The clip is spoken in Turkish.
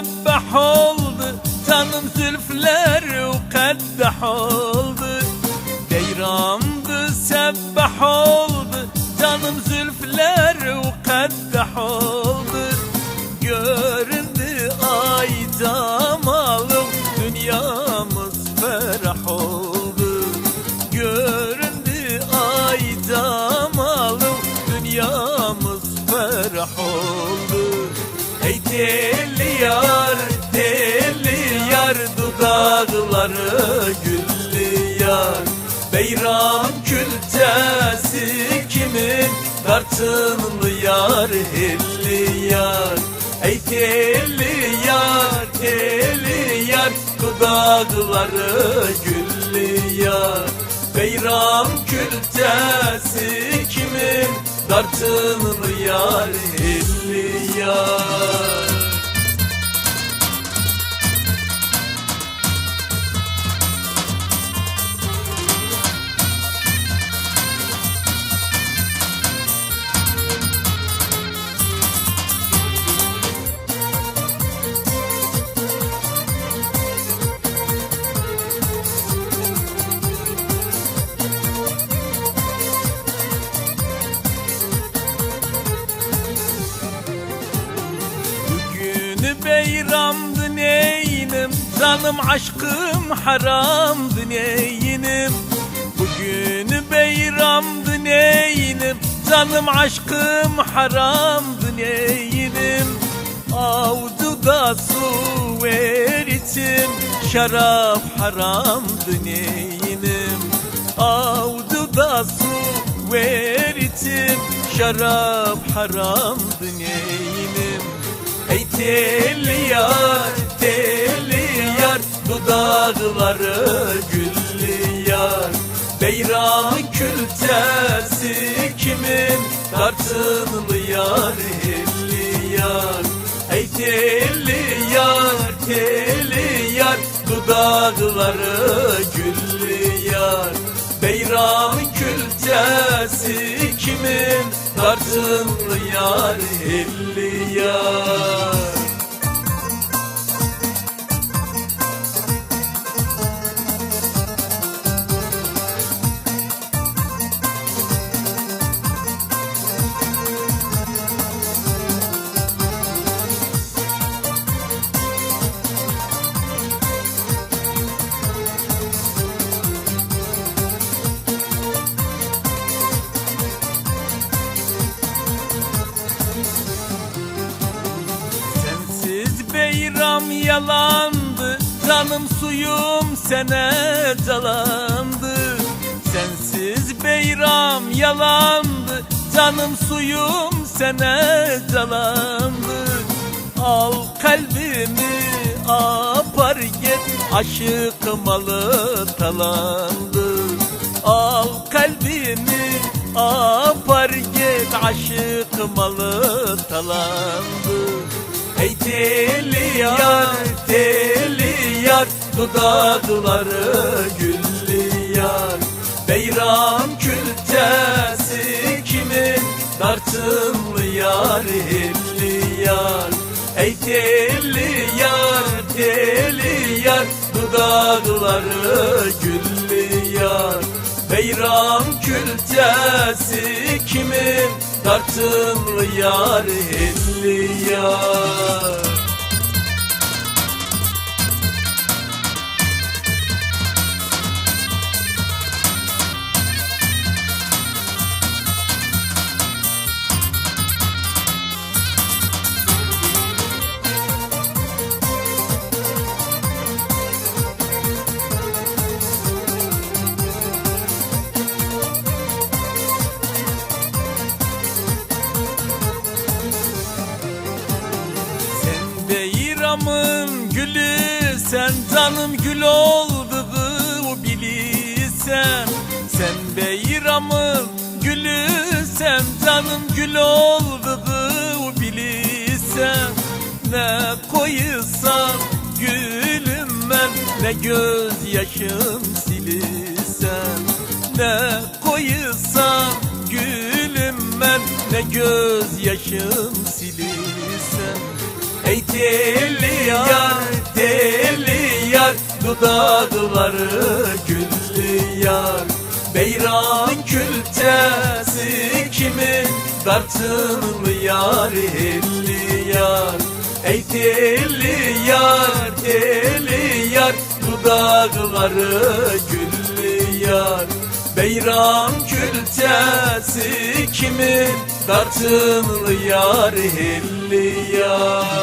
Sebbah oldu. Tanım zülfler kaddah oldu. Beyramdı sebbah oldu. Tanım zülfler kaddah oldu. Göründü ay damalım. Dünyamız ferah oldu Dudakları güllü yar Beyram kültesi kimin? Dartınlı yar, helli yar Ey deli yar, deli yar Dudakları güllü yar. Beyram kültesi kimin? Dartınlı yar, helli yar Canım aşkım haramdı neynim Bugünü beyramdı neynim Canım aşkım haramdı neynim Avduda su veritim Şarap haramdı neynim Avduda su veritim Şarap haramdı neynim Ey deli yar Dudakları güllü yar. Beyramı kültesi kimin? Dartınlı yar, helli yar. Ey deli yar, deli yar. Dudakları güllü yar. Beyramı kültesi kimin? Dartınlı yar, helli yar Beyram yalandı Canım suyum sene calandı. Sensiz beyram yalandı Canım suyum sene calandı. Al kalbimi apar git Aşıkım alı talandı. Al kalbimi apar git Aşıkım alı talandı Ey deli yar, deli yar Dudakları güllü yar. Beyram kültesi kimin Dartınlı yar, helli yar. Ey deli yar, deli yar Dudakları güllü yar. Beyram kültesi kimin Dartınlı yar, helli yar beyramın gülü sen canım gül oldu bu bilirsen. Sen beyramın gülü sen canım gül oldu bu bilirsen. Ne koyursam gülüm ben ne gözyaşım silirsen. Ne koyursam gülüm ben ne gözyaşım deli yar deli yar Dudakları güllü yar. Beyran külçesi kimin Darçınlı yar elli yar. Ey deli yar deli yar Dudakları güllü yar. Beyram külçesi kimin Darçınlı yar elli yar